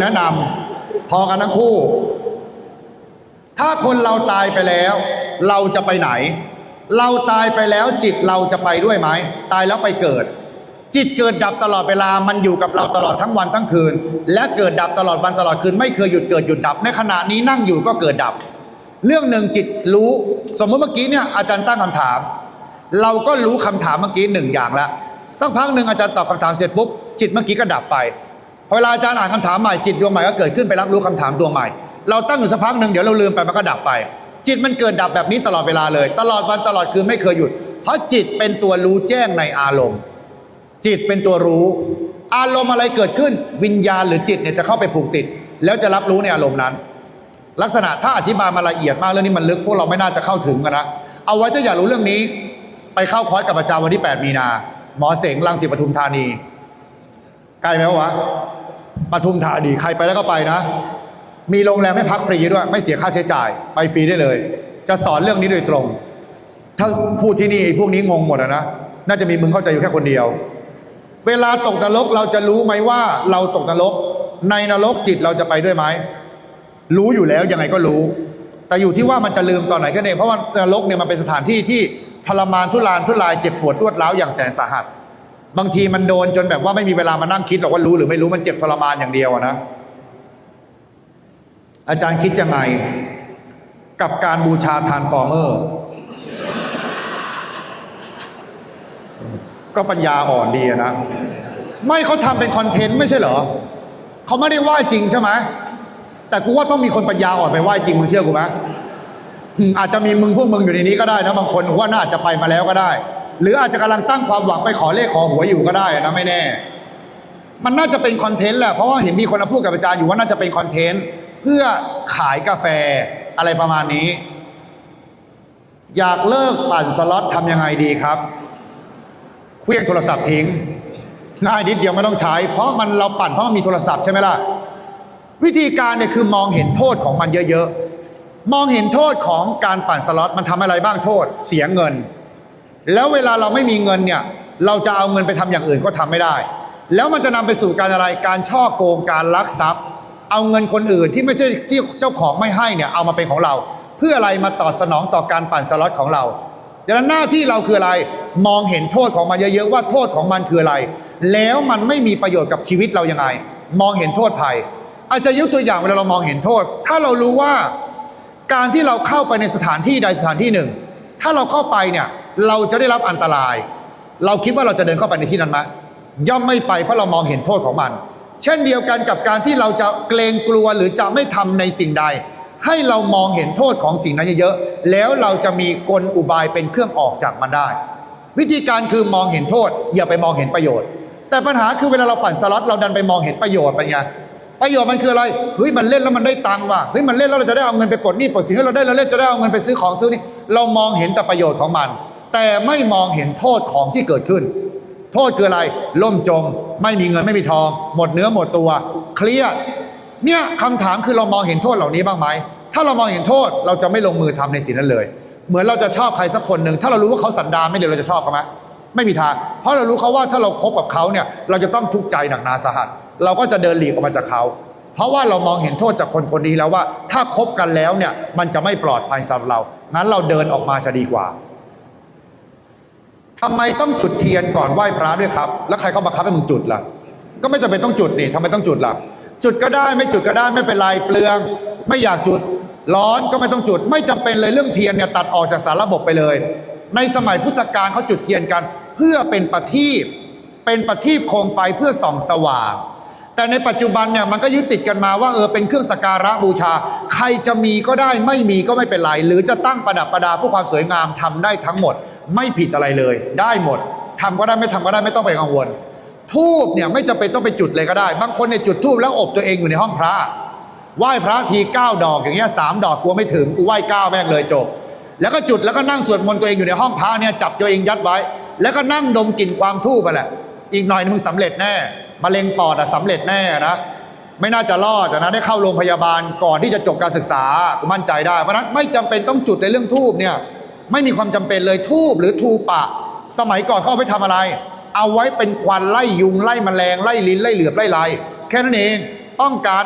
แนะนำพอกันทั้งคู่ ถ้าคนเราตายไปแล้ว เราจะไปไหน เราตายไปแล้วจิตเราจะไปด้วยไหม ตายแล้วไปเกิด จิตเกิดดับตลอดเวลามันอยู่กับเราตลอดทั้งวันทั้งคืน และเกิดดับตลอดวันตลอดคืน ไม่เคยหยุดเกิดหยุดดับ ในขณะนี้นั่งอยู่ก็เกิดดับ เรื่องหนึ่งจิตรู้ สมมติเมื่อกี้เนี่ยอาจารย์ตั้งคำถาม เราก็รู้คำถามเมื่อกี้หนึ่งอย่างแล้วสักพักหนึ่งอาจารย์ตอบคำถามเสร็จปุ๊บจิตเมื่อกี้ก็ดับไป พอเวลาอาจารย์อ่านคำถามใหม่จิตดวงใหม่ก็เกิดขึ้นไปรับรู้คำถามดวงใหม่ เราตั้งอยู่สักพักหนึ่งเดี๋ยวเราลืมไปมันก็ดับไป จิตมันเกิดดับแบบนี้ตลอดเวลาเลย ตลอดวันตลอดคืนไม่เคยหยุด เพราะจิตเป็นตัวรู้แจ้งในอารมณ์ จิตเป็นตัวรู้ อารมณ์อะไรเกิดขึ้น วิญญาณหรือจิตเนี่ยจะเข้าไปผูกติด แล้วจะรับรู้ในอารมณ์นั้น ลักษณะถ้าอธิบายมาละเอียดมากเรื่องนี้มันลึกพวกเราไม่น่าจะเข้าถึงกันนะเอาไว้ถ้าอยากรู้เรื่องนี้ ไปเข้าคอร์สกับอาจารย์วันที่ 8 มีนา หมอเสงลังสิปทุมธานีใกล้ไหมวะ ปทุมธานีใครไปแล้วก็ไปนะ มีโรงแรมให้พักฟรีด้วย ไม่เสียค่าใช้จ่าย ไปฟรีได้เลย จะสอนเรื่องนี้โดยตรง ถ้าพูดที่นี่พวกนี้งงหมดนะน่าจะมีมึงเข้าใจอยู่แค่คนเดียว เวลาตกนรกเราจะรู้ไหมว่าเราตกนรก ในนรกจิตเราจะไปด้วยไหมรู้อยู่แล้วยังไงก็รู้ แต่อยู่ที่ว่ามันจะลืมตอนไหนแค่นั้นเองเพราะว่านรกเนี่ยมันเป็นสถานที่ที่ทรมานทุรานทุรายเจ็บปวดรวดร้าวอย่างแสนสาหัส บางทีมันโดนจนแบบว่าไม่มีเวลามานั่งคิดหรอกว่ารู้หรือไม่รู้มันเจ็บทรมานอย่างเดียวนะ อาจารย์คิดยังไง กับการบูชาทานฟอร์เมอร์ ก็ปัญญาอ่อนดีนะ ไม่เขาทำเป็นคอนเทนต์ไม่ใช่เหรอเขาไม่ได้ไหว้จริงใช่ไหมแต่กูว่าต้องมีคนปัญญาอ่อนไปไหว้จริงมึงเชื่อกูไหมอืมอาจจะมีมึงพวกมึงอยู่ในนี้ก็ได้นะบางคนว่าน่าจะไปมาแล้วก็ได้ หรืออาจจะกำลังตั้งความหวังไปขอเลขขอหวยอยู่ก็ได้นะไม่แน่ มันน่าจะเป็นคอนเทนต์แหละเพราะว่าเห็นมีคนมาพูดกับอาจารย์อยู่ว่าน่าจะเป็นคอนเทนต์เพื่อขายกาแฟอะไรประมาณนี้ อยากเลิกปั่นสล็อตทำยังไงดีครับเครื่องโทรศัพท์ทิ้งง่ายนิดเดียวไม่ต้องใช้ เพราะมันเราปั่นเพราะมันมีโทรศัพท์ใช่ไหมล่ะวิธีการเนี่ยคือมองเห็นโทษของมันเยอะๆมองเห็นโทษของการปั่นสล็อตมันทำอะไรบ้างโทษ เสียเงิน แล้วเวลาเราไม่มีเงินเนี่ย เราจะเอาเงินไปทำอย่างอื่นก็ทำไม่ได้ แล้วมันจะนำไปสู่การอะไรการช่อโกงการลักทรัพย์ เอาเงินคนอื่นที่ไม่ใช่ที่เจ้าของไม่ให้เนี่ยเอามาเป็นของเรา เพื่ออะไรมาตอบสนองต่อการปั่นสล็อตของเราดังนั้นหน้าที่เราคืออะไรมองเห็นโทษของมันเยอะๆว่าโทษของมันคืออะไร แล้วมันไม่มีประโยชน์กับชีวิตเรายังไง มองเห็นโทษภัย อาจจะยกตัวอย่างเวลาเรามองเห็นโทษ ถ้าเรารู้ว่าการที่เราเข้าไปในสถานที่ใดสถานที่หนึ่ง ถ้าเราเข้าไปเนี่ย เราจะได้รับอันตราย เราคิดว่าเราจะเดินเข้าไปในที่นั้นไหมย่อมไม่ไปเพราะเรามองเห็นโทษของมัน เช่นเดียวกันกับการที่เราจะเกรงกลัวหรือจะไม่ทำในสิ่งใด ให้เรามองเห็นโทษของสิ่งนั้นเยอะๆแล้วเราจะมีกลอุบายเป็นเครื่องออกจากมันได้ วิธีการคือมองเห็นโทษ อย่าไปมองเห็นประโยชน์ แต่ปัญหาคือเวลาเราปั่นสล็อตเราดันไปมองเห็นประโยชน์เป็นไงประโยชน์มันคืออะไร เฮ้ยมันเล่นแล้วมันได้ตังค์ว่ะ เฮ้ยมันเล่นแล้วเราจะได้เอาเงินไปปลดหนี้ปลดสินให้เราได้เราเล่นจะได้เอาเงินไปซื้อของซื้อนี่ เรามองเห็นแต่ประโยชน์ของมัน แต่ไม่มองเห็นโทษของที่เกิดขึ้น โทษคืออะไรล่มจม ไม่มีเงินไม่มีทอง หมดเนื้อหมดตัว เครียดเนี่ยคำถามคือเรามองเห็นโทษเหล่านี้บ้างไหมถ้าเรามองเห็นโทษเราจะไม่ลงมือทำในสิ่งนั้นเลย เหมือนเราจะชอบใครสักคนหนึ่งถ้าเรารู้ว่าเขาสันดานไม่เดีเราจะชอบเขาไหมไม่มีทาง เพราะเรารู้เขาว่าถ้าเราคบกับเขาเนี่ยเราจะต้องทุกข์ใจหนักหนาสาหัส เราก็จะเดินหลีกออกมาจากเขา ราะว่าเรามองเห็นโทษจากคนคนนี้แล้วว่า ถ้าคบกันแล้วเนี่ยมันจะไม่ปลอดภัยสำหรับเรา งั้นเราเดินออกมาจะดีกว่าทำไมต้องจุดเทียนก่อนไหว้พระด้วยครับ แล้วใครเขาบังคับให้มึงจุดล่ะ ก็ไม่จำเป็นต้องจุดนี่ทำไมต้องจุดล่ะ จุดก็ได้ไม่จุดก็ได้ไม่เป็นไรเปลือง ไม่อยากจุด ร้อนก็ไม่ต้องจุด ไม่จำเป็นเลยเรื่องเทียนเนี่ยตัดออกจากสารระบบไปเลย ในสมัยพุทธกาลเขาจุดเทียนกัน เพื่อเป็นประทีปเป็นประทีปโคมไฟเพื่อส่องสว่าง แต่ในปัจจุบันเนี่ยมันก็ยึดติดกันมาว่าเออเป็นเครื่องสักการะบูชา ใครจะมีก็ได้ไม่มีก็ไม่เป็นไร หรือจะตั้งประดับประดาเพื่อความสวยงามทำได้ทั้งหมด ไม่ผิดอะไรเลย ได้หมดทำก็ได้ไม่ทำก็ได้ไม่ต้องไปกังวลทูบเนี่ยไม่จำเป็นต้องไปจุดเลยก็ได้ บางคนเนี่ยจุดทูบแล้วอบตัวเองอยู่ในห้องพระไหว้พระทีเก้าดอกอย่างเงี้ยสามดอกกลัวไม่ถึงกูไหว้เก้าแม่งเลยจบ แล้วก็จุดแล้วก็นั่งสวดมนต์ตัวเองอยู่ในห้องพระเนี่ยจับตัวเองยัดไว้ แล้วก็นั่งดมกลิ่นความทูบไปแหละ อีกหน่อยมึงสำเร็จแน่มะเร็งปอดอะสำเร็จแน่นะไม่น่าจะรอดนะได้เข้าโรงพยาบาลก่อนที่จะจบการศึกษากูมั่นใจได้เพราะนั้นไม่จำเป็นต้องจุดในเรื่องทูบเนี่ยไม่มีความจำเป็นเลยทูบหรือทูปะ สมัยก่อนเขาเอาไปทำอะไร เอาไว้เป็นควันไล่ยุงไล่แมลงไล่ลิ้นไล่เหลือบไล่ลายแค่นั้นเองป้องกัน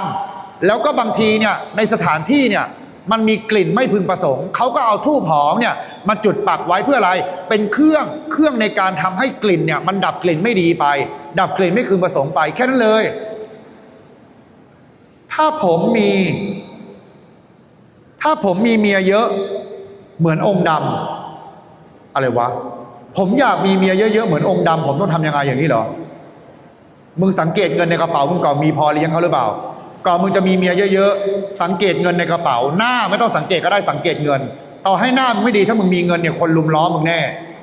แล้วก็บางทีเนี่ยในสถานที่เนี่ย มันมีกลิ่นไม่พึงประสงค์เขาก็เอาทูบหอมเนี่ยมาจุดปักไว้เพื่ออะไร เป็นเครื่องเครื่องในการทำให้กลิ่นเนี่ยมันดับกลิ่นไม่ดีไป ดับกลิ่นไม่พึงประสงค์ไป แค่นั้นเลย ถ้าผมมี ถ้าผมมีเมียเยอะเหมือนองค์ดำอะไรวะ ผมอยากมีเมียเยอะๆเหมือนองค์ดำผมต้องทำยังไงอย่างนี้เหรอ มึงสังเกตเงินในกระเป๋ามึงก่อนมีพอเลี้ยงเขาหรือเปล่า ก่อนมึงจะมีเมียเยอะๆ สังเกตเงินในกระเป๋า หน้าไม่ต้องสังเกตก็ได้สังเกตเงิน ต่อให้หน้ามึงไม่ดีถ้ามึงมีเงินเนี่ยคนลุมล้อมมึงแน่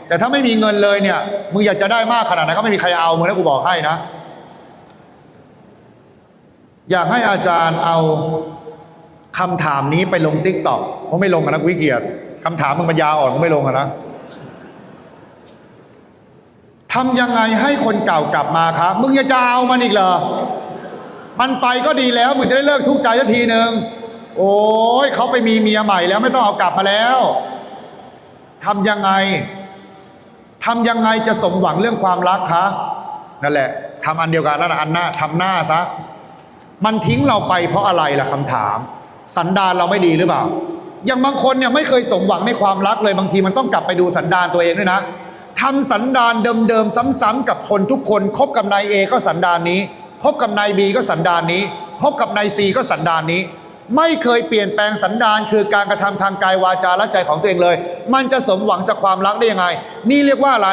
แต่ถ้าไม่มีเงินเลยเนี่ย มึงอยากจะได้มากขนาดไหนก็ไม่มีใครเอามึงนะกูบอกให้นะ อยากให้อาจารย์เอาคำถามนี้ไปลงติ๊กต็อกผมไม่ลงนะกูขี้เกียจคำถามมึงมันยาอ่อนไม่ลงนะทำยังไงให้คนเก่ากลับมาครับ มึงยังจะเอามันอีกเหรอ มันไปก็ดีแล้วมึงจะได้เลิกทุกข์ใจสักทีหนึ่งโอ้ยเขาไปมีเมียใหม่แล้วไม่ต้องเอากลับมาแล้วทำยังไงทำยังไงจะสมหวังเรื่องความรักคะนั่นแหละทำอันเดียวกันนั่นนะอันหน้าทำหน้าซะมันทิ้งเราไปเพราะอะไรล่ะคำถาม สันดานเราไม่ดีหรือเปล่าอย่างบางคนเนี่ยไม่เคยสมหวังในความรักเลยบางทีมันต้องกลับไปดูสันดานตัวเองด้วยนะทำสันดานเดิมๆซ้ำๆกับคนทุกคนคบกับนายเอก็สันดานนี้ คบกับนายบีก็สันดานนี้คบกับนายซีก็สันดานนี้ ไม่เคยเปลี่ยนแปลงสันดานคือการกระทำทางกายวาจาและใจของตัวเองเลย มันจะสมหวังจากความรักได้ยังไง นี่เรียกว่าอะไร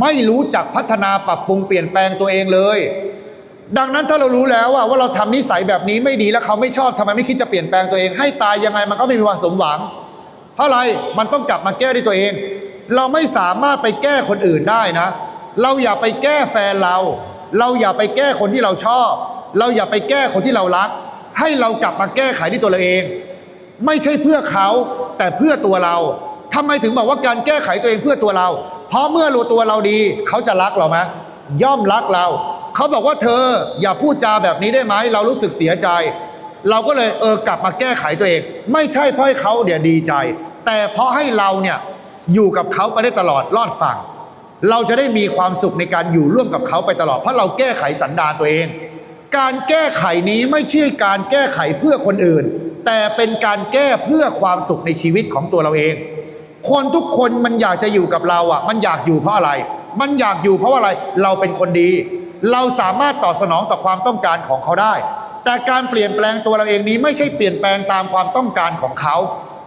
ไม่รู้จักพัฒนาปรับปรุงเปลี่ยนแปลงตัวเองเลย ดังนั้นถ้าเรารู้แล้วว่าว่าเราทำนิสัยแบบนี้ไม่ดีแล้วเขาไม่ชอบทำไมไม่คิดจะเปลี่ยนแปลงตัวเองให้ตายยังไงมันก็ไม่มีควันสมหวัง เพราะอะไรมันต้องกลับมาแก้ด้วยตัวเอง เราไม่สามารถไปแก้คนอื่นได้นะ เราอย่าไปแก้แฟนเรา เราอย่าไปแก้คนที่เราชอบ เราอย่าไปแก้คนที่เรารัก ให้เรากลับมาแก้ไขที่ตัวเราเอง ไม่ใช่เพื่อเขาแต่เพื่อตัวเราทำไมถึงบอกว่าการแก้ไขตัวเองเพื่อตัวเรา เพราะเมื่อรู้ตัวเราดีเขาจะรักเราไหมย่อมรักเรา เขาบอกว่าเธออย่าพูดจาแบบนี้ได้ไหมเรารู้สึกเสียใจ เราก็เลยเออกลับมาแก้ไขตัวเอง ไม่ใช่เพราะให้เขาเดี๋ยวดีใจ แต่เพราะให้เราเนี่ยอยู่กับเขาไปได้ตลอดรอดฝั่ง เราจะได้มีความสุขในการอยู่ร่วมกับเขาไปตลอด เพราะเราแก้ไขสันดานตัวเอง การแก้ไขนี้ไม่ใช่การแก้ไขเพื่อคนอื่น แต่เป็นการแก้เพื่อความสุขในชีวิตของตัวเราเอง คนทุกคนมันอยากจะอยู่กับเราอะ มันอยากอยู่เพราะอะไร มันอยากอยู่เพราะว่าอะไรเราเป็นคนดี เราสามารถตอบสนองต่อความต้องการของเขาได้ แต่การเปลี่ยนแปลงตัวเราเองนี้ไม่ใช่เปลี่ยนแปลงตามความต้องการของเขา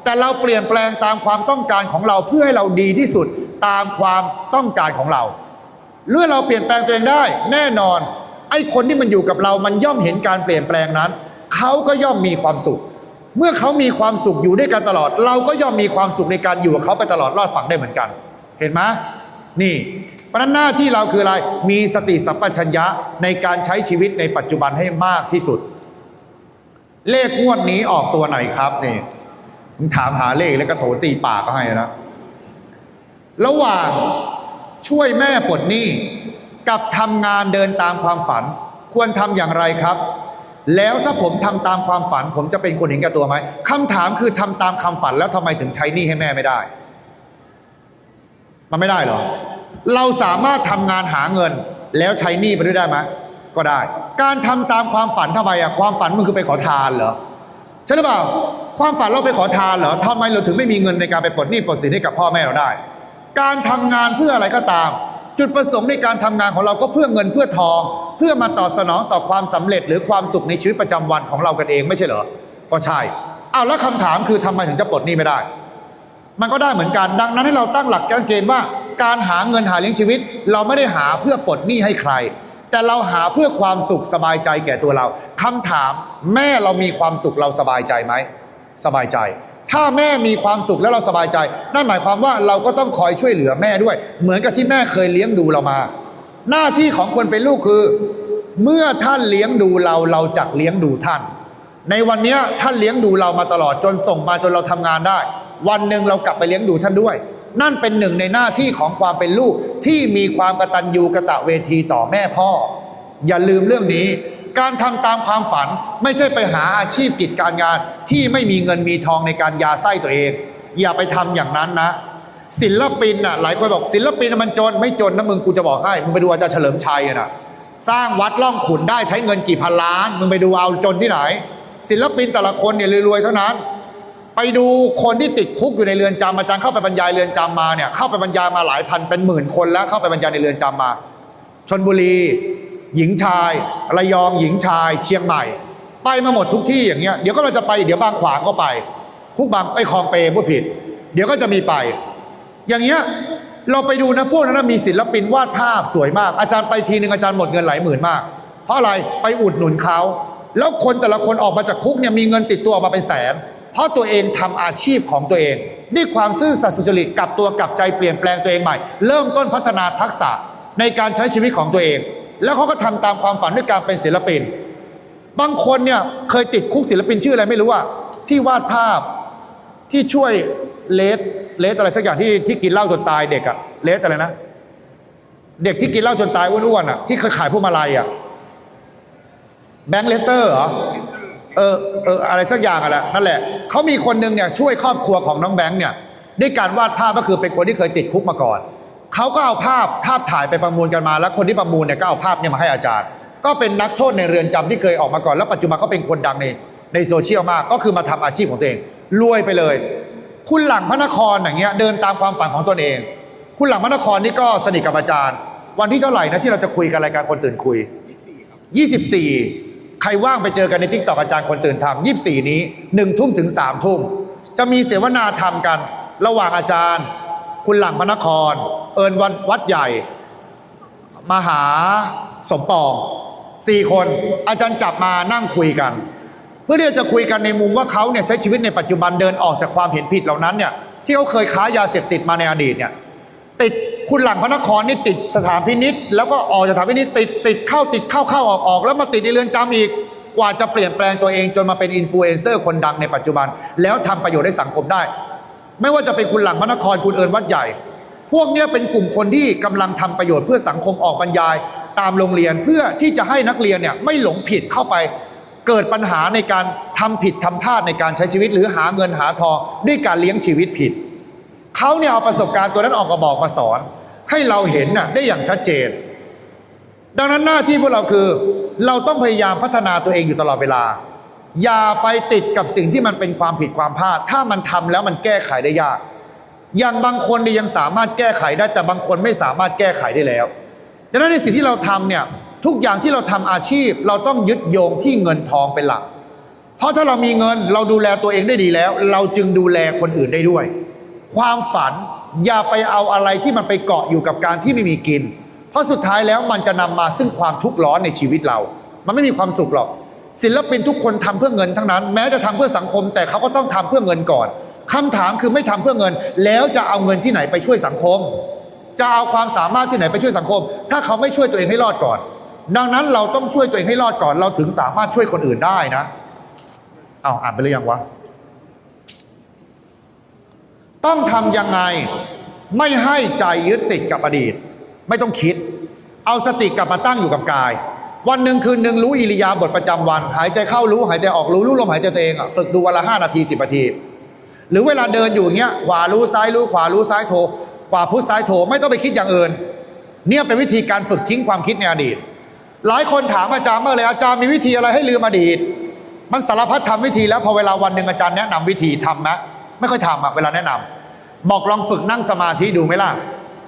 แต่เราเปลี่ยนแปลงตามความต้องการของเราเพื่อให้เราดีที่สุด ตามความต้องการของเราเมื่อเราเปลี่ยนแปลงตัวเองได้ แน่นอนไอ้คนที่มันอยู่กับเรามันย่อมเห็นการเปลี่ยนแปลงนั้น เขาก็ย่อมมีความสุข เมื่อเขามีความสุขอยู่ด้วยกันตลอด เราก็ย่อมมีความสุขในการอยู่กับเขาไปตลอดรอดฝั่งได้เหมือนกัน เห็นไหมนี่เพราะนั้นหน้าที่เราคืออะไร มีสติสัมปชัญญะในการใช้ชีวิตในปัจจุบันให้มากที่สุด เลขงวดนี้ออกตัวไหนครับนี่มึงถามหาเลขแล้วก็โถตีปากก็ให้นะ ระหว่างช่วยแม่ปลดหนี้กับทำงานเดินตามความฝัน ควรทำอย่างไรครับ แล้วถ้าผมทำตามความฝัน ผมจะเป็นคนเห็นแก่ตัวไหมคำถามคือทำตามคำฝันแล้วทำไมถึงใช้หนี้ให้แม่ไม่ได้ มันไม่ได้หรอ เราสามารถทำงานหาเงิน แล้วใช้หนี้ไปด้วยได้ไหมก็ได้ การทำตามความฝันทำไมอะความฝันมึงคือไปขอทานเหรอใช่หรือเปล่า ความฝันเราไปขอทานเหรอทำไมเราถึงไม่มีเงินในการไปปลดหนี้ปลดสินให้กับพ่อแม่เราได้ การทำงานเพื่ออะไรก็ตาม จุดประสงค์ในการทำงานของเราก็เพื่อเงินเพื่อทอง เพื่อมาตอบสนองต่อความสำเร็จหรือความสุขในชีวิตประจำวันของเรากันเองไม่ใช่เหรอก็ใช่เอาแล้วคำถามคือทำไมถึงจะปลดหนี้ไม่ได้ มันก็ได้เหมือนกันดังนั้นให้เราตั้งหลักการเกณฑ์ว่า การหาเงินหาเลี้ยงชีวิต เราไม่ได้หาเพื่อปลดหนี้ให้ใคร แต่เราหาเพื่อความสุขสบายใจแก่ตัวเราคำถามแม่เรามีความสุขเราสบายใจไหมสบายใจ ถ้าแม่มีความสุขแล้วเราสบายใจ นั่นหมายความว่าเราก็ต้องคอยช่วยเหลือแม่ด้วย เหมือนกับที่แม่เคยเลี้ยงดูเรามา หน้าที่ของคนเป็นลูกคือ เมื่อท่านเลี้ยงดูเราเราจักเลี้ยงดูท่าน ในวันนี้ท่านเลี้ยงดูเรามาตลอดจนส่งมาจนเราทำงานได้ วันหนึ่งเรากลับไปเลี้ยงดูท่านด้วย นั่นเป็นหนึ่งในหน้าที่ของความเป็นลูกที่มีความกตัญญูกะตะเวทีต่อแม่พ่อ อย่าลืมเรื่องนี้ การทำตามความฝันไม่ใช่ไปหาอาชีพกิจการงาน ที่ไม่มีเงินมีทองในการยาไส้ตัวเอง อย่าไปทำอย่างนั้นนะ ศิลปินน่ะหลายคนบอกศิลปินมันจนไม่จนนะมึงกูจะบอกให้มึงไปดูอาจารย์เฉลิมชัยอะนะสร้างวัดล่องขุนได้ใช้เงินกี่พันล้าน มึงไปดูเอาจนที่ไหน ศิลปินแต่ละคนเนี่ยรวยๆเท่านั้น ไปดูคนที่ติดคุกอยู่ในเรือนจำอาจารย์เข้าไปบรรยายเรือนจำมาเนี่ยเข้าไปบรรยายมาหลายพันเป็นหมื่นคนแล้วเข้าไปบรรยายในเรือนจำมาชนบุรี หญิงชายระยองหญิงชาย เชียงใหม่ ไปมาหมดทุกที่อย่างเงี้ยเดี๋ยวก็เราจะไปเดี๋ยวบางขวางก็ไปคุกบางไอ้คลองเปรมพูดผิด เดี๋ยวก็จะมีไป อย่างเงี้ยเราไปดูนะพวกนั้นมีศิลปินวาดภาพสวยมาก อาจารย์ไปทีหนึ่งอาจารย์หมดเงินหลายหมื่นมาก เพราะอะไรไปอุดหนุนเขาแล้วคนแต่ละคนออกมาจากคุกเนี่ยมีเงินติดตัวออกมาเป็นแสน เพราะตัวเองทำอาชีพของตัวเองด้วยความซื่อสัตย์สุจริตกลับตัวกลับใจเปลี่ยนแปลงตัวเองใหม่ เริ่มต้นพัฒนาทักษะในการใช้ชีวิตของตัวเอง แล้วเขาก็ทำตามความฝันด้วยการเป็นศิลปิน บางคนเนี่ยเคยติดคุกศิลปินชื่ออะไรไม่รู้อะที่วาดภาพที่ช่วยเลสเลสอะไรสักอย่างที่ที่กินเหล้าจนตายเด็กอะเลสอะไรนะ เด็กที่กินเหล้าจนตายอ้วนๆอะที่เคยขายพวงมาลัยอะแบงค์เลสเตอร์เหรอเออเอออะไรสักอย่างอะแหละนั่นแหละเขามีคนหนึ่งเนี่ยช่วยครอบครัวของน้องแบงค์เนี่ยด้วยการวาดภาพก็คือเป็นคนที่เคยติดคุกมาก่อน เขาก็เอาภาพภาพถ่ายไปประมูลกันมา แล้วคนที่ประมูลเนี่ยก็เอาภาพเนี่ยมาให้อาจารย์ ก็เป็นนักโทษในเรือนจำที่เคยออกมาก่อน แล้วปัจจุบันเขาเป็นคนดังในในโซเชียลมาก ก็คือมาทำอาชีพของตัวเองรวยไปเลย คุณหลังพระนครอย่างเงี้ยเดินตามความฝันของตนเอง คุณหลังพระนครนี่ก็สนิทกับอาจารย์ วันที่เท่าไหร่นะที่เราจะคุยกันรายการคนตื่นคุย 24 ใครว่างไปเจอกันในทิกตอกอาจารย์คนตื่นทำ24 นี้1ทุ่มถึง3ทุ่มจะมีเสวนาธรรมกัน ระหว่างอาจารย์ คุณหลังพระนคร เอิญวันวัดใหญ่ มหาสมปองสี่คนอาจารย์จับมานั่งคุยกัน เพื่อที่จะคุยกันในมุมว่าเขาเนี่ยใช้ชีวิตในปัจจุบันเดินออกจากความเห็นผิดเหล่านั้นเนี่ยที่เขาเคยค้ายาเสพติดมาในอดีตเนี่ยติดคุณหลังพระนครนี่ติดสถานพินิษแล้วก็ออกจากสถานพินิษติดติดเข้าติดเข้าเข้าออกออกแล้วมาติดในเรือนจำอีกกว่าจะเปลี่ยนแปลงตัวเองจนมาเป็นอินฟลูเอนเซอร์คนดังในปัจจุบัน แล้วทำประโยชน์ให้สังคมได้ ไม่ว่าจะเป็นคุณหลังพระนครคุณเอิญวัดใหญ่ พวกเนี้ยเป็นกลุ่มคนที่กำลังทำประโยชน์เพื่อสังคมออกบรรยาย ตามโรงเรียนเพื่อที่จะให้นักเรียนเนี่ยไม่หลงผิดเข้าไป เกิดปัญหาในการทำผิดทำพลาดในการใช้ชีวิต หรือหาเงินหาทองด้วยการเลี้ยงชีวิตผิดเขาเนี่ยเอาประสบการณ์ตัวนั้นออกมาบอกมาสอน ให้เราเห็นน่ะได้อย่างชัดเจน ดังนั้นหน้าที่พวกเราคือ เราต้องพยายามพัฒนาตัวเองอยู่ตลอดเวลา อย่าไปติดกับสิ่งที่มันเป็นความผิดความพลาด ถ้ามันทำแล้วมันแก้ไขได้ยาก อย่างบางคนเนี่ยยังสามารถแก้ไขได้ แต่บางคนไม่สามารถแก้ไขได้แล้ว ดังนั้นในสิ่งที่เราทำเนี่ยทุกอย่างที่เราทำอาชีพ เราต้องยึดโยงที่เงินทองเป็นหลัก เพราะถ้าเรามีเงินเราดูแลตัวเองได้ดีแล้ว เราจึงดูแลคนอื่นได้ด้วย ความฝันอย่าไปเอาอะไรที่มันไปเกาะอยู่กับการที่ไม่มีกิน เพราะสุดท้ายแล้วมันจะนำมาซึ่งความทุกข์ร้อนในชีวิตเรา มันไม่มีความสุขหรอก ศิลปินทุกคนทำเพื่อเงินทั้งนั้น แม้จะทำเพื่อสังคม แต่เขาก็ต้องทำเพื่อเงินก่อนคำถามคือไม่ทำเพื่อเงิน แล้วจะเอาเงินที่ไหนไปช่วยสังคม จะเอาความสามารถที่ไหนไปช่วยสังคม ถ้าเขาไม่ช่วยตัวเองให้รอดก่อน ดังนั้นเราต้องช่วยตัวเองให้รอดก่อน เราถึงสามารถช่วยคนอื่นได้นะเอาอ่านไปหรือยังวะต้องทำยังไงไม่ให้ใจยึดติดกับอดีต ไม่ต้องคิด เอาสติกลับมาตั้งอยู่กับกาย วันหนึ่งคืนหนึ่งรู้อิริยาบถประจำวัน หายใจเข้ารู้หายใจออกรู้รู้ลมหายใจตัวเองอะฝึกดูวันละห้านาทีสิบนาที หรือเวลาเดินอยู่เงี้ยขวารู้ซ้ายรู้ขวารู้ซ้ายโทรขวาพุทซ้ายโทรไม่ต้องไปคิดอย่างอื่น เนี่ยเป็นวิธีการฝึกทิ้งความคิดในอดีต หลายคนถามอาจารย์เมื่อไรอาจารย์มีวิธีอะไรให้ลืมอดีต มันสารพัดทำวิธีแล้วพอเวลาวันหนึ่งอาจารย์แนะนำวิธีทำไหมไม่ค่อยทำอะเวลาแนะนำบอกลองฝึกนั่งสมาธิดูไหมล่ะ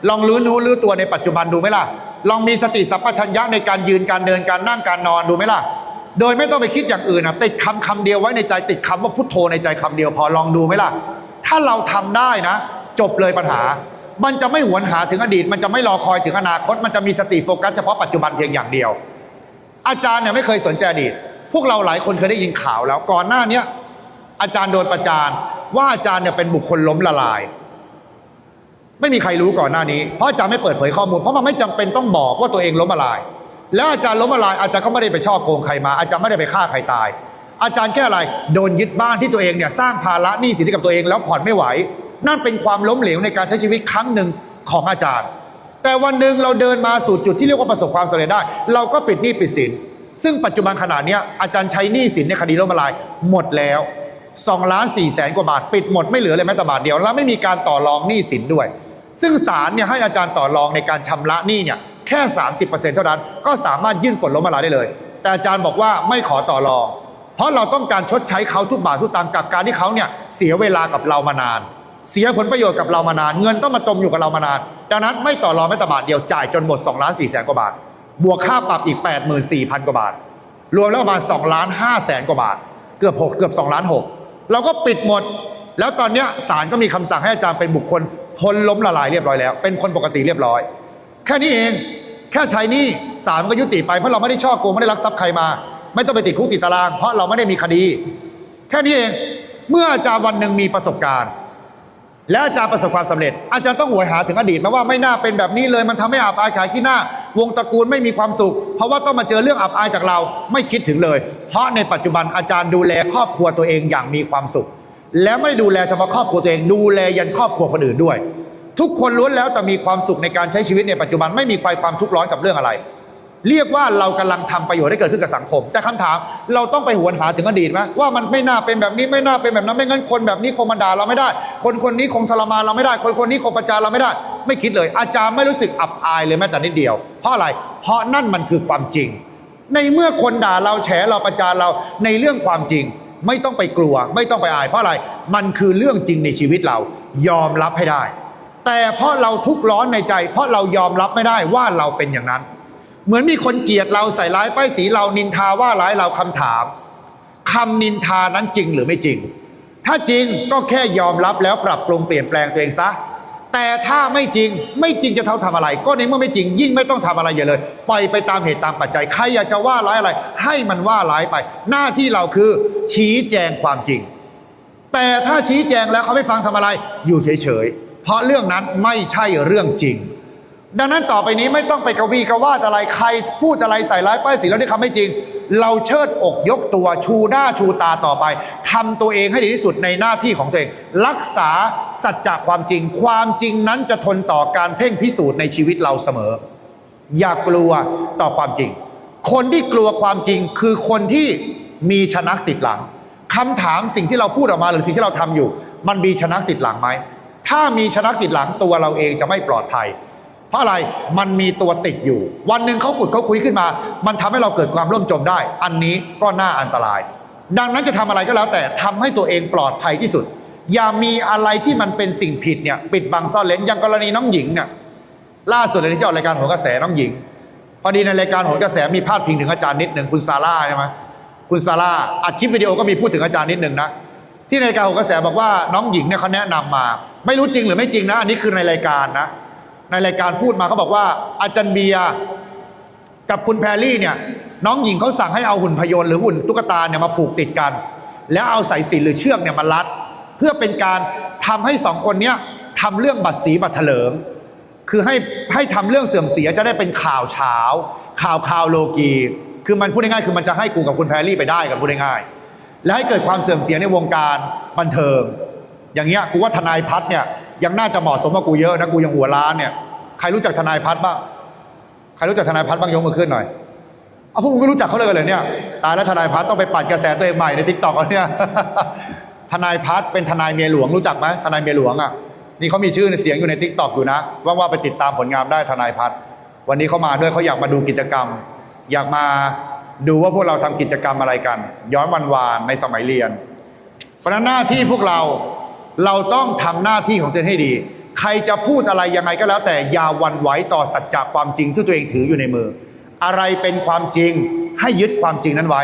ลองรู้นู้รู้ตัวในปัจจุบันดูไหมล่ะ ลองมีสติสัพพัญญะในการยืนการเดินการนั่งการนอนดูไหมล่ะ โดยไม่ต้องไปคิดอย่างอื่นอะติดคำคำเดียวไว้ในใจติดคำว่าพุทโธในใจคำเดียวพอลองดูไหมล่ะ ถ้าเราทำได้นะ จบเลยปัญหา มันจะไม่หวนหาถึงอดีต มันจะไม่รอคอยถึงอนาคต มันจะมีสติโฟกัสเฉพาะปัจจุบันเพียงอย่างเดียว อาจารย์เนี่ยไม่เคยสนใจอดีต พวกเราหลายคนเคยได้ยินข่าวแล้วก่อนหน้าเนี้อาจารย์โดนประจานว่าอาจารย์เนี่ยเป็นบุคคลล้มละลาย ไม่มีใครรู้ก่อนหน้านี้เพราะอาจารย์ไม่เปิดเผยข้อมูลเพราะมันไม่จำเป็นต้องบอกว่าตัวเองล้มละลาย แล้วอาจารย์ล้มละลายอาจารย์ก็ไม่ได้ไปช่อโกงใครมาอาจารย์ไม่ได้ไปฆ่าใครตาย อาจารย์แค่อะไรโดนยึดบ้านที่ตัวเองเนี่ยสร้างภาระหนี้สินให้กับตัวเองแล้วผ่อนไม่ไหว นั่นเป็นความล้มเหลวในการใช้ชีวิตครั้งหนึ่งของอาจารย์ แต่วันหนึ่งเราเดินมาสู่จุดที่เรียกว่าประสบความสำเร็จได้ เราก็ปิดหนี้ปิดสินซึ่งปัจจุบันขนาดเนี้ยอาจารย์ใช้หนี้สินในคดีล้มละลายหมดแล้ว2ล้าน4แสนกว่าบาท ปิดหมดไม่เหลือเลยแม้แต่บาทเดียว แล้วไม่มีการต่อรองหนี้สินด้วย ซึ่งศาลเนี่ยให้อาจารย์ต่อรองในการชำระหนี้เนี่ยแค่ 30%เท่านั้นก็สามารถยื่นปลดล้มละลายได้เลย แต่อาจารย์บอกว่าไม่ขอต่อรอง เพราะเราต้องการชดใช้เขาทุกบาททุกตังค์กับการที่เขาเนี่ยเสียเวลากับเรามานาน เสียผลประโยชน์กับเรามานาน เงินต้องมาจมอยู่กับเรามานาน ดังนั้นไม่ต่อรองแม้แต่บาทเดียวจ่ายจนหมด2ล้าน4แสนกว่าบาท บวกค่าปรับอีก 84,000 กว่าบาท รวมแล้วประมาณ2ล้าน5แสนกว่าบาท เกือบ6เกือบ2ล้าน6เราก็ปิดหมด แล้วตอนนี้ศาลก็มีคำสั่งให้อาจารย์เป็นบุคคลพ้นล้มละลายเรียบร้อยแล้ว เป็นคนปกติเรียบร้อย แค่นี้เอง แค่ใช้นี่ศาลก็ยุติไปเพราะเราไม่ได้ช่อโกงไม่ได้ลักทรัพย์ใครมา ไม่ต้องไปติดคุกติดตาราง เพราะเราไม่ได้มีคดี แค่นี้เอง เมื่ออาจารย์วันหนึ่งมีประสบการณ์ และอาจารย์ประสบความสำเร็จ อาจารย์ต้องหวยหาถึงอดีตมาว่าไม่น่าเป็นแบบนี้เลย มันทำให้อับอายขายขี้หน้า วงตระกูลไม่มีความสุข เพราะว่าต้องมาเจอเรื่องอับอายจากเราไม่คิดถึงเลย เพราะในปัจจุบันอาจารย์ดูแลครอบครัวตัวเองอย่างมีความสุข และไม่ดูแลเฉพาะครอบครัวตัวเองดูแลยันครอบครัวคนอื่นด้วย ทุกคนล้วนแล้วแต่มีความสุขในการใช้ชีวิตในปัจจุบันไม่มีใครความทุกข์ร้อนกับเรื่องอะไร เรียกว่าเรากำลังทำประโยชน์ให้เกิดขึ้นกับสังคม แต่คำถามเราต้องไปหวนหาถึงอดีตไหมว่ามันไม่น่าเป็นแบบนี้ไม่น่าเป็นแบบนั้นไม่งั้นคนแบบนี้คงมาด่าเราไม่ได้ คนคนนี้คงทรมานเราไม่ได้ คนคนนี้คงประจานเราไม่ได้ ไม่คิดเลย อาจารย์ไม่รู้สึกอับอายเลยแม้แต่นิดเดียว เพราะอะไร เพราะนั่นมันคือความจริง ในเมื่อคนด่าเราแฉเราประจานเราในเรื่องความจริง ไม่ต้องไปกลัว ไม่ต้องไปอาย เพราะอะไรมันคือเรื่องจริงในชีวิตเรายอมรับให้ได้ แต่เพราะเราทุกข์ร้อนในใจ เพราะเรายอมรับไม่ได้ว่าเราเป็นอย่างนั้น เหมือนมีคนเกลียดเราใส่ร้ายป้ายสีเรานินทาว่าร้ายเราคำถามคำนินทานั้นจริงหรือไม่จริง ถ้าจริงก็แค่ยอมรับแล้วปรับปรุงเปลี่ยนแปลงตัวเองซะ แต่ถ้าไม่จริงไม่จริงจะเท่าทำอะไร ก็ในเมื่อไม่จริง ยิ่งไม่ต้องทำอะไรอย่าเลยปล่อยไปตามเหตุตามปัจจัย ใครอยากจะว่าร้ายอะไร ให้มันว่าร้ายไป หน้าที่เราคือชี้แจงความจริง แต่ถ้าชี้แจงแล้วเขาไม่ฟังทำอะไร อยู่เฉยๆเพราะเรื่องนั้นไม่ใช่เรื่องจริง ดังนั้นต่อไปนี้ไม่ต้องไปกวีกวาดอะไรใครพูดอะไรใส่ร้ายป้ายสีแล้วที่คำไม่จริง เราเชิดอกยกตัวชูหน้าชูตาต่อไปทำตัวเองให้ดีที่สุดในหน้าที่ของตัวเอง รักษาสัจจะความจริง ความจริงนั้นจะทนต่อการเพ่งพิสูจน์ในชีวิตเราเสมอ อย่ากลัวต่อความจริง คนที่กลัวความจริงคือคนที่มีชนะติดหลังคำถามสิ่งที่เราพูดออกมาหรือสิ่งที่เราทำอยู่ มันมีชนะติดหลังไหมถ้ามีชนะติดหลังตัวเราเองจะไม่ปลอดภัย เพราะอะไรมันมีตัวติดอยู่ วันหนึ่งเขาขุดเขาคุยขึ้นมา มันทำให้เราเกิดความร่มจมได้ อันนี้ก็น่าอันตราย ดังนั้นจะทำอะไรก็แล้วแต่ทำให้ตัวเองปลอดภัยที่สุด อย่ามีอะไรที่มันเป็นสิ่งผิดเนี่ยปิดบังซ่อนเล้นอย่างกรณีน้องหญิงเนี่ยล่าสุดเลยที่ออกรายการโหนกระแสน้องหญิง พอดีในรายการโหนกระแสมีพาดพิงถึงอาจารย์นิดหนึ่งคุณซาร่าใช่ไหมคุณซาร่าอัดคลิปวิดีโอก็มีพูดถึงอาจารย์นิดหนึ่งนะที่ในรายการโหนกระแสบอกว่าน้องหญิงเนี่ยเขาแนะนำมา ไม่รู้จริงหรือไม่จริงนะ อันนี้คือในรายการนะ ในรายการพูดมาเขาบอกว่า อาจารย์เบียร์กับคุณแพรรี่เนี่ย น้องหญิงเขาสั่งให้เอาหุ่นพยนต์หรือหุ่นตุ๊กตาเนี่ยมาผูกติดกัน แล้วเอาสายสินหรือเชือกเนี่ยมารัด เพื่อเป็นการทำให้สองคนเนี้ยทำเรื่องบัตรสีบัตรเถลิง คือให้ให้ทำเรื่องเสื่อมเสียจะได้เป็นข่าวเช้าข่าวข่าวโลกี คือมันพูดง่ายๆคือมันจะให้กูกับคุณแพรรี่ไปได้กับพูดง่ายๆและให้เกิดความเสื่อมเสียในวงการบันเทิง อย่างเงี้ยกูว่าทนายพัฒเนี่ย ยังน่าจะเหมาะสมกับกูเยอะนะกูยังหัวล้านเนี่ยใครรู้จักทนายพัฒน์บ้างใครรู้จักทนายพัฒน์บ้างยกมือขึ้นหน่อยเอาพวกมึงไม่รู้จักเขาเลยกันเลยเนี่ยตายแล้วทนายพัฒน์ต้องไปปัดกระแสตัวเองใหม่ในทิกตอกเนี่ยทนายพัฒน์เป็นทนายเมียหลวงรู้จักไหมทนายเมียหลวงอะนี่เขามีชื่อในเสียงอยู่ในทิกตอกอยู่นะว่างๆไปติดตามผลงานได้ทนายพัฒน์วันนี้เขามาด้วยเขาอยากมาดูกิจกรรม อยากมาดูว่าพวกเราทำกิจกรรมอะไรกัน ย้อนวันวานในสมัยเรียน เพราะนั้นหน้าที่พวกเรา เราต้องทำหน้าที่ของตัวเองให้ดี ใครจะพูดอะไรยังไงก็แล้ว แต่อย่าวันไหวต่อสัจจะความจริงที่ตัวเองถืออยู่ในมือ อะไรเป็นความจริงให้ยึดความจริงนั้นไว้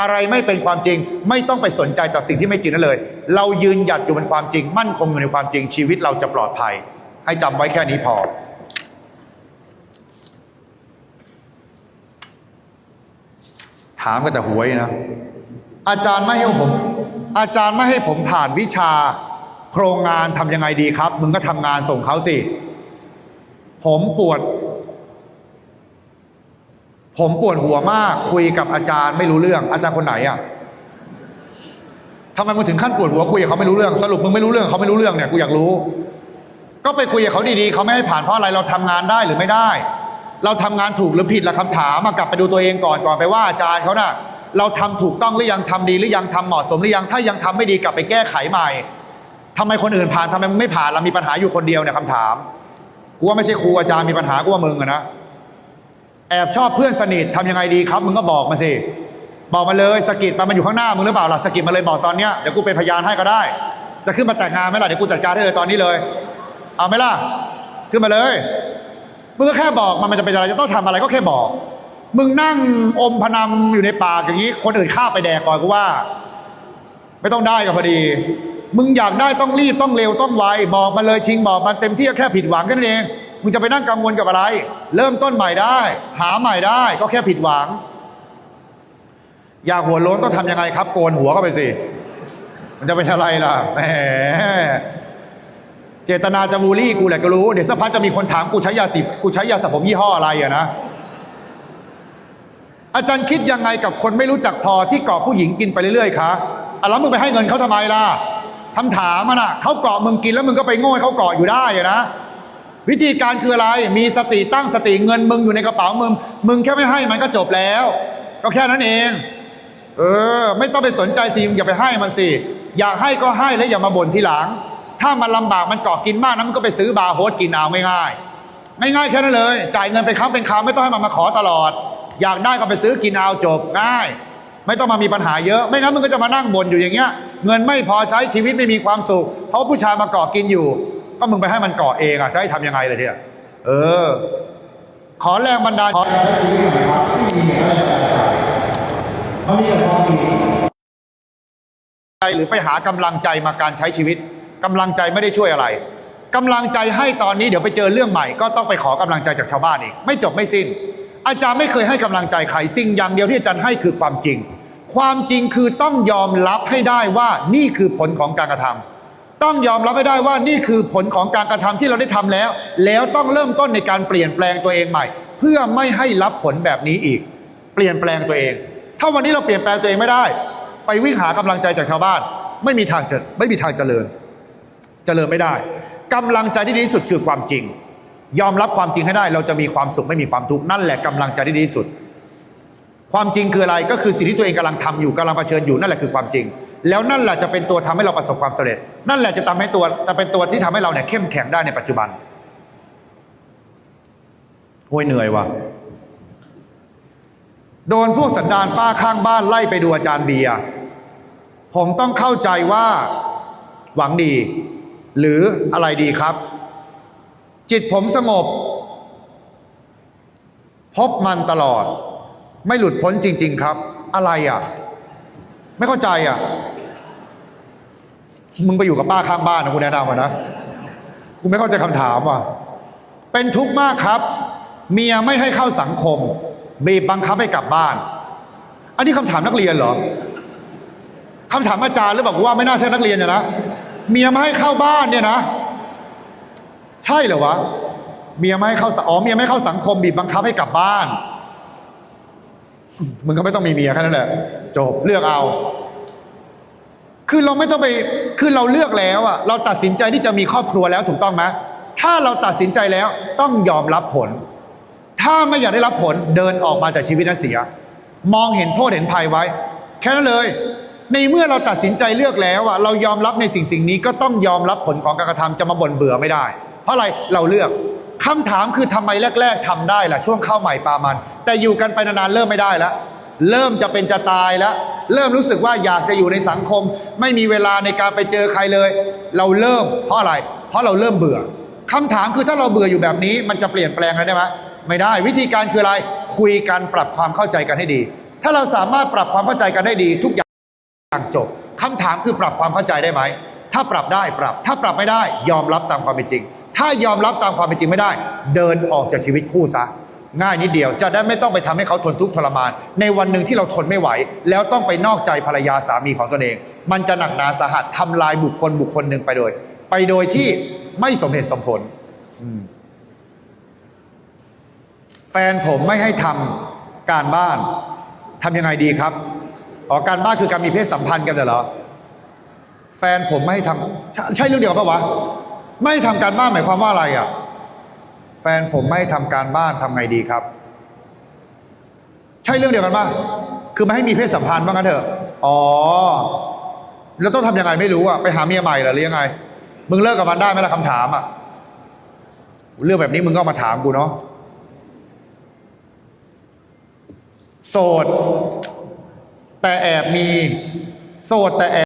อะไรไม่เป็นความจริงไม่ต้องไปสนใจต่อสิ่งที่ไม่จริงนั้นเลย เรายืนหยัดอยู่บนความจริง มั่นคงอยู่ในความจริงชีวิตเราจะปลอดภัย ให้จำไว้แค่นี้พอถามกันแต่หวยนะ อาจารย์ไม่ให้ผม อาจารย์ไม่ให้ผมผ่านวิชา โครงงานทำยังไงดีครับ มึงก็ทำงานส่งเขาสิ ผมปวด ผมปวดหัวมาก คุยกับอาจารย์ไม่รู้เรื่อง อาจารย์คนไหนอะทำไมมึงถึงขั้นปวดหัวคุยกับเขาไม่รู้เรื่อง สรุปมึงไม่รู้เรื่องเขาไม่รู้เรื่องเนี่ยกูอยากรู้ ก็ไปคุยกับเขาดีๆเขาไม่ให้ผ่านเพราะอะไรเราทำงานได้หรือไม่ได้ เราทำงานถูกหรือผิดละคำถามมากลับไปดูตัวเองก่อนก่อนไปว่าอาจารย์เขาน่ะ เราทำถูกต้องหรือยังทำดีหรือยังทำเหมาะสมหรือยังถ้ายังทำไม่ดีกลับไปแก้ไขใหม่ ทำไมคนอื่นผ่านทำไมมึงไม่ผ่านเรามีปัญหาอยู่คนเดียวเนี่ยคำถามกูว่าไม่ใช่ครูอาจารย์มีปัญหากูว่ามึงอะนะแอบชอบเพื่อนสนิททำยังไงดีครับ มึงก็บอกมาสิบอกมาเลยสกิดมามันอยู่ข้างหน้ามึงหรือเปล่าล่ะสกิดมาเลยบอกตอนเนี้ยเดี๋ยวกูเป็นพยานให้ก็ได้ จะขึ้นมาแต่งงานไหมล่ะเดี๋ยวกูจัดการให้เลยตอนนี้เลย เอาไหมล่ะขึ้นมาเลยมึงก็แค่บอกมันมันจะเป็นอะไรจะต้องทำอะไรก็แค่บอก มึงนั่งอมพนันอยู่ในปากอย่างนี้ คนอื่นฆ่าไปแดกก่อนกูว่า ไม่ต้องได้ก็พอดี มึงอยากได้ต้องรีบต้องเร็วต้องไวบอกมาเลยชิงบอกมันเต็มที่ก็แค่ผิดหวังแค่นั้นเองมึงจะไปนั่งกังวลกับอะไร เริ่มต้นใหม่ได้ หาใหม่ได้ก็แค่ผิดหวัง อยากหัวโล้นต้องทำยังไงครับ โกนหัวเข้าไปสิ มันจะเป็นอะไรล่ะแหมเจตนาจะบูลลี่กูแหละก็รู้ เดี๋ยวสักพักจะมีคนถามกูใช้ยาสีกูใช้ยาสระผมยี่ห้ออะไรอะนะอาจารย์คิดยังไงกับคนไม่รู้จักพอที่เกาะผู้หญิงกินไปเรื่อยๆคะอะแล้วมึงไปให้เงินเขาทำไมล่ะ คำถามมันอะเขาเกาะมึงกินแล้วมึงก็ไปโง่ให้เขาเกาะอยู่ได้อะนะ วิธีการคืออะไรมีสติตั้งสติเงินมึงอยู่ในกระเป๋ามึง มึงแค่ไม่ให้มันก็จบแล้ว ก็แค่นั้นเอง เออ ไม่ต้องไปสนใจสิอย่าไปให้มันสิอยากให้ก็ให้แล้วอย่ามาบ่นทีหลัง ถ้ามันลำบากมันเกาะกินมากนะมันก็ไปซื้อบาร์โฮสกินเอาง่ายๆง่ายๆแค่นั้นเลย จ่ายเงินเป็นครั้งเป็นคราวไม่ต้องให้มันมาขอตลอด อยากได้ก็ไปซื้อกินเอาจบง่าย ไม่ต้องมามีปัญหาเยอะ ไม่งั้นมึงก็จะมานั่งบ่นอยู่อย่างเงี้ย เงินไม่พอใช้ชีวิตไม่มีความสุข เพราะผู้ชายมาเกาะกินอยู่ ก็มึงไปให้มันเกาะเองอะจะให้ทำยังไงเลยเนี่ยเออ ขอแรงบันดาลขอแรงชีวิตหน่อยครับไม่มีอะไรเขามีแต่ความดีหรือไปหากำลังใจมาการใช้ชีวิตกำลังใจไม่ได้ช่วยอะไรกำลังใจให้ตอนนี้เดี๋ยวไปเจอเรื่องใหม่ ก็ต้องไปขอกำลังใจจากชาวบ้านอีก ไม่จบไม่สิ้น อาจารย์ไม่เคยให้กำลังใจใครสิ่งอย่างเดียวที่อาจารย์ให้คือความจริง ความจริงคือต้องยอมรับให้ได้ว่านี่คือผลของการกระทำต้องยอมรับให้ได้ว่านี่คือผลของการกระทำที่เราได้ทำแล้ว แล้วต้องเริ่มต้นในการเปลี่ยนแปลงตัวเองใหม่ เพื่อไม่ให้รับผลแบบนี้อีก เปลี่ยนแปลงตัวเอง ถ้าวันนี้เราเปลี่ยนแปลงตัวเองไม่ได้ ไปวิ่งหากำลังใจจากชาวบ้าน ไม่มีทางจะไม่มีทางเจริญ เจริญไม่ได้กำลังใจที่ดีที่สุดคือความจริง ยอมรับความจริงให้ได้ เราจะมีความสุขไม่มีความทุกข์นั่นแหละกำลังใจที่ดีที่สุด ความจริงคืออะไรก็คือสิ่งที่ตัวเองกำลังทำอยู่กำลังเผชิญอยู่นั่นแหละคือความจริง แล้วนั่นแหละจะเป็นตัวทำให้เราประสบความสำเร็จ นั่นแหละจะทำให้ตัวจะเป็นตัวที่ทำให้เราเนี่ยเข้มแข็งได้ในปัจจุบันโวยเหนื่อยว่ะโดนพวกสันดานป้าข้างบ้านไล่ไปดูอาจารย์เบียร์ผมต้องเข้าใจว่าหวังดี หรืออะไรดีครับ จิตผมสงบ พบมันตลอด ไม่หลุดพ้นจริง ๆ ครับ อะไรอะ ไม่เข้าใจอะ มึงไปอยู่กับป้าข้างบ้านนะคุณแนะนำมานะกูไม่เข้าใจคำถามว่ะเป็นทุกข์มากครับ เมียไม่ให้เข้าสังคม บีบบังคับให้กลับบ้าน อันนี้คำถามนักเรียนเหรอคำถามอาจารย์หรือเปล่ากูว่าไม่น่าใช่นักเรียนเนี่ยนะเมียไม่ให้เข้าบ้านเนี่ยนะ ใช่เหรอวะเมียไม่เข้าสอ๋อเมียไม่เข้าสังคมบีบบังคับให้กลับบ้าน มึงก็ไม่ต้องมีเมียแค่นั้นแหละจบเลือกเอา คือเราไม่ต้องไปคือเราเลือกแล้วอะเราตัดสินใจที่จะมีครอบครัวแล้วถูกต้องไหมถ้าเราตัดสินใจแล้วต้องยอมรับผล ถ้าไม่อยากได้รับผลเดินออกมาจากชีวิตนั้นเสีย มองเห็นโทษเห็นภัยไว้ แค่นั้นเลย ในเมื่อเราตัดสินใจเลือกแล้วอะเรายอมรับในสิ่งสิ่งนี้ก็ต้องยอมรับผลของการกระทำจะมาบ่นเบื่อไม่ได้ เพราะอะไรเราเลือกคำถามคือทำไมแรก ๆทำได้ล่ะช่วงเข้าใหม่ปามัน แต่อยู่กันไปนานๆเริ่มไม่ได้แล้วเริ่มจะเป็นจะตายแล้ว เริ่มรู้สึกว่าอยากจะอยู่ในสังคม ไม่มีเวลาในการไปเจอใครเลย เราเริ่มเพราะอะไร เพราะเราเริ่มเบื่อคำถามคือถ้าเราเบื่ออยู่แบบนี้ มันจะเปลี่ยนแปลงอะไรได้ไหมไม่ได้วิธีการคืออะไรคุยกันปรับความเข้าใจกันให้ดี ถ้าเราสามารถปรับความเข้าใจกันได้ดี ทุกอย่างอย่างจบคำถามคือปรับความเข้าใจได้ไหมถ้าปรับได้ปรับ ถ้าปรับไม่ได้ยอมรับตามความเป็นจริง ถ้ายอมรับตามความเป็นจริงไม่ได้ เดินออกจากชีวิตคู่ซะ ง่ายนิดเดียวจะได้ไม่ต้องไปทำให้เขาทนทุกข์ทรมาน ในวันหนึ่งที่เราทนไม่ไหว แล้วต้องไปนอกใจภรรยาสามีของตนเอง มันจะหนักหนาสาหัสทำลายบุคคลบุคคลหนึ่งไปโดย ไปโดยที่ไม่สมเหตุสมผลแฟนผมไม่ให้ทำการบ้านทำยังไงดีครับอ๋อการบ้านคือการมีเพศสัมพันธ์กันเหรอแฟนผมไม่ให้ทำใช่ใช่เรื่องเดียวกันปะวะ ไม่ให้ทำการบ้านหมายความว่าอะไรอะ แฟนผมไม่ให้ทำการบ้านทำไงดีครับ ใช่เรื่องเดียวกันปะคือไม่ให้มีเพศสัมพันธ์บ้างกันเถอะ อ๋อ แล้วต้องทำยังไงไม่รู้อะ ไปหาเมียใหม่เหรอหรือยังไง มึงเลิกกับมันได้ไหมล่ะคำถามอะ เรื่องแบบนี้มึงก็มาถามกูเนาะ โสด แต่แอบมี โสดแต่แอบ